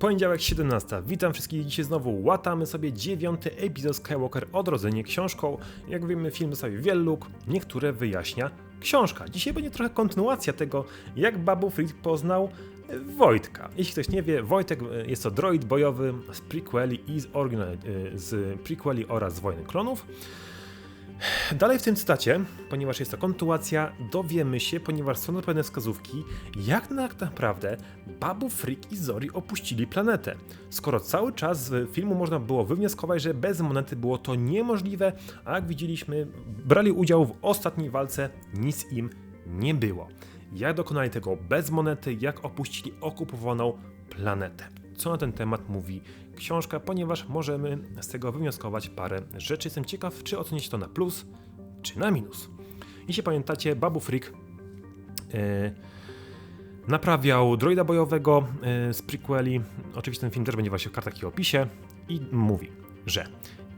Poniedziałek 17. Witam wszystkich dzisiaj znowu. Łatamy sobie dziewiąty epizod Skywalker Odrodzenie książką. Jak wiemy, film zostawił wiele luk, niektóre wyjaśnia książka. Dzisiaj będzie trochę kontynuacja tego, jak Babu Frick poznał e, Wojtka. Jeśli ktoś nie wie, Wojtek e, jest to droid bojowy z prequeli i z, oryginal, e, z prequeli oraz z Wojny Klonów. Dalej w tym cytacie, ponieważ jest to kontynuacja, dowiemy się, ponieważ są na pewne wskazówki, jak tak naprawdę Babu Frick i Zori opuścili planetę. Skoro cały czas z filmu można było wywnioskować, że bez monety było to niemożliwe, a jak widzieliśmy, brali udział w ostatniej walce, nic im nie było. Jak dokonali tego bez monety, jak opuścili okupowaną planetę. Co na ten temat mówi książka, ponieważ możemy z tego wywnioskować parę rzeczy. Jestem ciekaw, czy ocenicie to na plus, czy na minus. Jeśli pamiętacie, Babu Frick e, naprawiał droida bojowego e, z prequeli. Oczywiście ten film też będzie właśnie w kartach i opisie. I mówi, że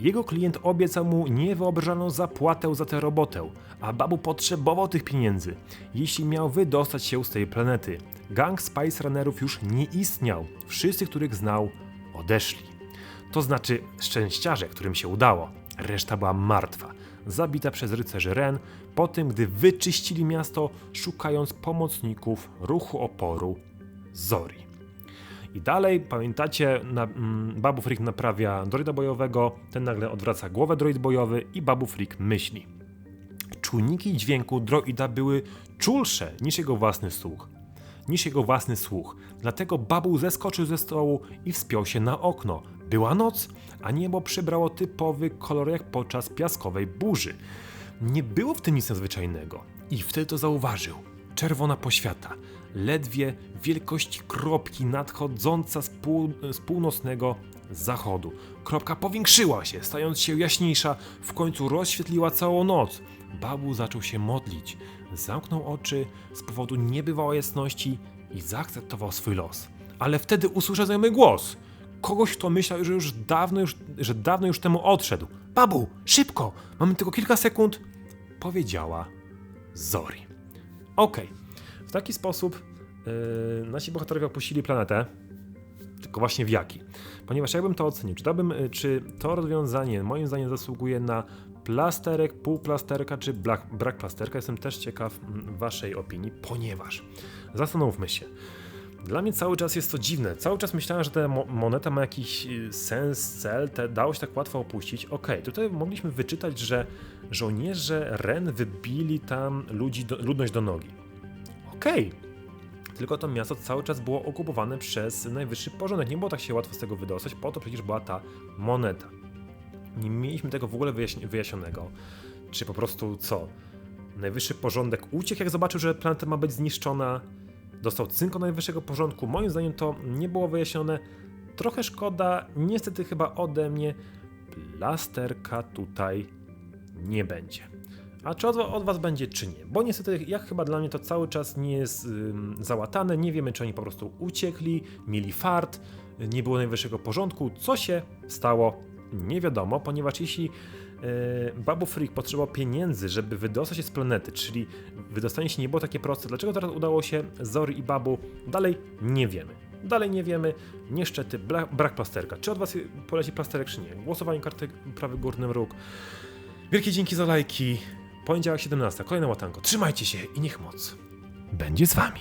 jego klient obiecał mu niewyobrażalną zapłatę za tę robotę, a Babu potrzebował tych pieniędzy, jeśli miał wydostać się z tej planety. Gang Spice Runnerów już nie istniał. Wszyscy, których znał, odeszli. To znaczy szczęściarze, którym się udało. Reszta była martwa, zabita przez rycerzy Ren, po tym gdy wyczyścili miasto, szukając pomocników ruchu oporu Zori. I dalej, pamiętacie, na, mm, Babu Frick naprawia droida bojowego, ten nagle odwraca głowę droid bojowy i Babu Frick myśli. Czujniki dźwięku droida były czulsze niż jego własny słuch. Niż jego własny słuch. Dlatego Babu zeskoczył ze stołu i wspiął się na okno. Była noc, a niebo przybrało typowy kolor jak podczas piaskowej burzy. Nie było w tym nic nadzwyczajnego. I wtedy to zauważył. Czerwona poświata, ledwie wielkości kropki nadchodząca z, pół, z północnego zachodu. Kropka powiększyła się, stając się jaśniejsza, w końcu rozświetliła całą noc. Babu zaczął się modlić, zamknął oczy z powodu niebywałej jasności i zaakceptował swój los. Ale wtedy usłyszał znajomy głos. Kogoś, kto myślał, że już dawno już, że dawno już temu odszedł. Babu, szybko, mamy tylko kilka sekund, powiedziała Zori. Okej, w taki sposób yy, nasi bohaterowie opuścili planetę, tylko właśnie w jaki? Ponieważ jakbym to ocenił, czy, dałbym, y, czy to rozwiązanie moim zdaniem zasługuje na plasterek, pół plasterka, czy brak, brak plasterka, jestem też ciekaw mm, waszej opinii, ponieważ zastanówmy się, dla mnie cały czas jest to dziwne. Cały czas myślałem, że ta mo- moneta ma jakiś y, sens, cel, te dało się tak łatwo opuścić. Okej, tutaj mogliśmy wyczytać, że żołnierze Ren wybili tam ludzi do, ludność do nogi. Okej, tylko to miasto cały czas było okupowane przez najwyższy porządek. Nie było tak się łatwo z tego wydostać, po to przecież była ta moneta. Nie mieliśmy tego w ogóle wyjaśni- wyjaśnionego. Czy po prostu co? Najwyższy porządek uciekł, jak zobaczył, że planeta ma być zniszczona. Dostał cynko najwyższego porządku. Moim zdaniem to nie było wyjaśnione. Trochę szkoda, niestety chyba ode mnie plasterka tutaj nie będzie. A czy od, od was będzie, czy nie? Bo niestety, jak chyba dla mnie to cały czas nie jest załatane. Nie wiemy, czy oni po prostu uciekli, mieli fart, nie było najwyższego porządku. Co się stało? Nie wiadomo, ponieważ jeśli yy, Babu Freak potrzebował pieniędzy, żeby wydostać się z planety, czyli wydostanie się nie było takie proste, dlaczego teraz udało się Zori i Babu? Dalej nie wiemy. Dalej nie wiemy. Niestety bra brak plasterka. Czy od was poleci plasterek, czy nie? Głosowanie karty prawy górny róg. Wielkie dzięki za lajki. Poniedziałek 17, kolejne łatanko. Trzymajcie się i niech moc będzie z wami.